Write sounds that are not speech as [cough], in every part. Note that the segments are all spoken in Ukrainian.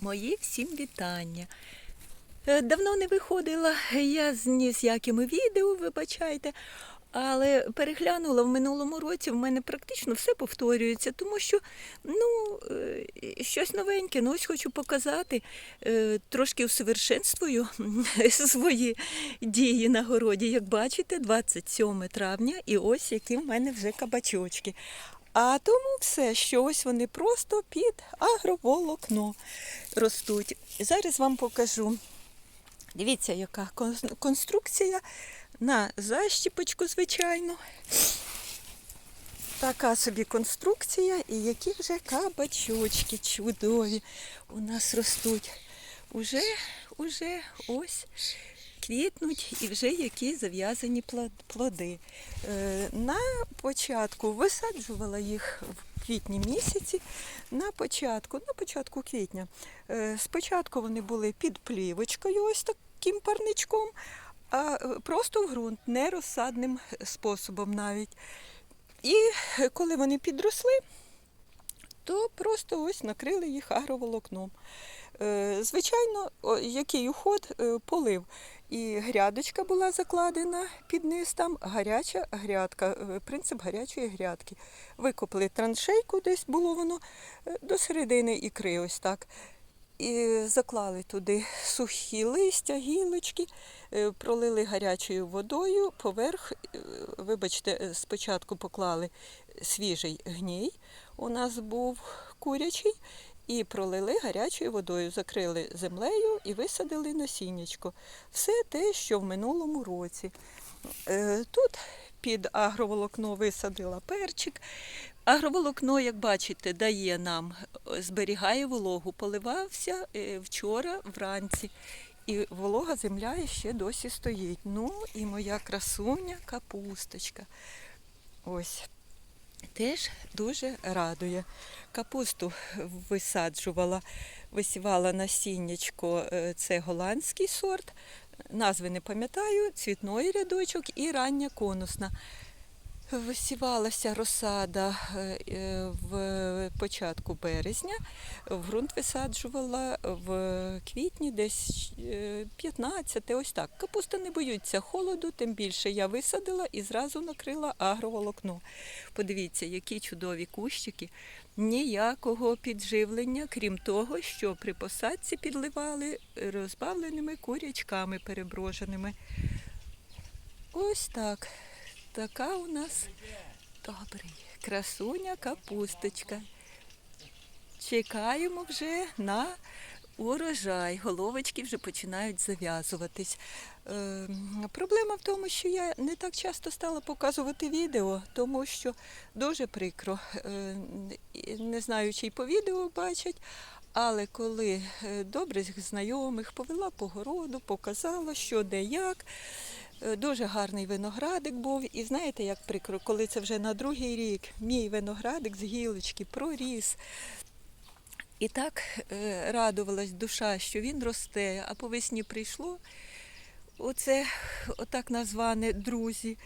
Мої всім вітання. Е, Давно не виходила я ні з якими відео, вибачайте, але переглянула в минулому році, в мене практично все повторюється, тому що ну, е, щось новеньке, ну ось хочу показати, е, трошки усовершенствую [laughs] свої дії на городі. Як бачите, 27 травня, і ось які в мене вже кабачочки. А тому все, що ось вони просто під агроволокно ростуть. Зараз вам покажу. Дивіться, яка конструкція на защіпочку, звичайно. Така собі конструкція, і які вже кабачочки чудові у нас ростуть. Уже, уже ось квітнуть і вже які зав'язані плоди. Е, На початку висаджувала їх в квітні місяці. На початку, на початку квітня. Е, Спочатку вони були під плівочкою, ось таким парничком, а е, просто в ґрунт, не розсадним способом навіть. І коли вони підросли, то просто ось накрили їх агроволокном. Звичайно, який уход полив. І грядочка була закладена під низ, там гаряча грядка, е, принцип гарячої грядки. Викопали траншейку, десь було воно е, до середини ікри, ось так. І заклали туди сухі листя, гілочки, е, пролили гарячою водою, поверх, вибачте, спочатку поклали свіжий гній, у нас був курячий, і пролили гарячою водою, закрили землею і висадили насіннячко. Все те, що в минулому році. Е, Тут під агроволокно висадила перчик. Агроволокно, як бачите, дає нам, е, зберігає вологу. Поливався е, вчора вранці. І волога земля ще досі стоїть. Ну і моя красуня капусточка. Ось. Теж дуже радує. Капусту висаджувала, висівала насіннячко, е, це голландський сорт. Назви не пам'ятаю, цвітної рядочок і рання конусна. Висівалася розсада е, е, в початку березня, в ґрунт висаджувала в квітні, десь е, 15, ось так. Капуста не боються холоду, тим більше я висадила і зразу накрила агроволокно. Подивіться, які чудові кущики. Ніякого підживлення, крім того, що при посадці підливали розбавленими курячками переброженими. Ось так. Така у нас добрий. Красуня капусточка. Чекаємо вже на урожай. Головочки вже починають зав'язуватись. Е, проблема в тому, що я не так часто стала показувати відео, тому що дуже прикро. Е, не знаю, чи й по відео бачать. Але коли е, добрих знайомих повела по городу, показала, що де як. Е, Дуже гарний виноградик був. І знаєте, як прикро, коли це вже на другий рік мій виноградик з гілочки проріс. І так е, радувалась душа, що він росте, а по весні прийшло оце отак назване друзі.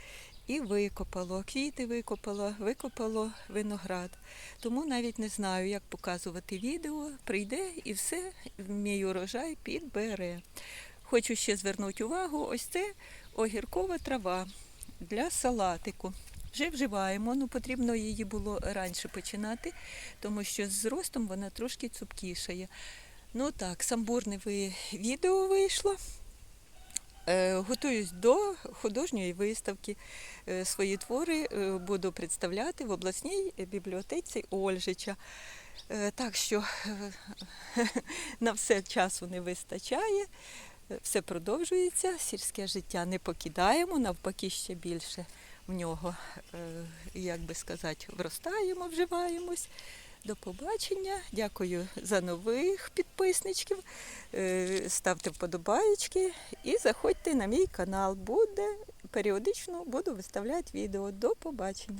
І викопало, квіти викопало, викопало виноград. Тому навіть не знаю, як показувати відео. Прийде і все, мій урожай підбере. Хочу ще звернути увагу, ось це огіркова трава для салатику. Вже вживаємо, ну потрібно її було раніше починати, тому що з зростом вона трошки цупкішає. Ну так, самбурне відео вийшло. Е, Готуюсь до художньої виставки. Е, Свої твори е, буду представляти в обласній бібліотеці Ольжича. Так що [laughs] на все часу не вистачає, все продовжується, сільське життя не покидаємо, навпаки, ще більше в нього, е, як би сказати, вростаємо, вживаємось. До побачення. Дякую за нових підписничків. Е, Ставте вподобаєчки і заходьте на мій канал. Буде періодично буду виставляти відео. До побачення.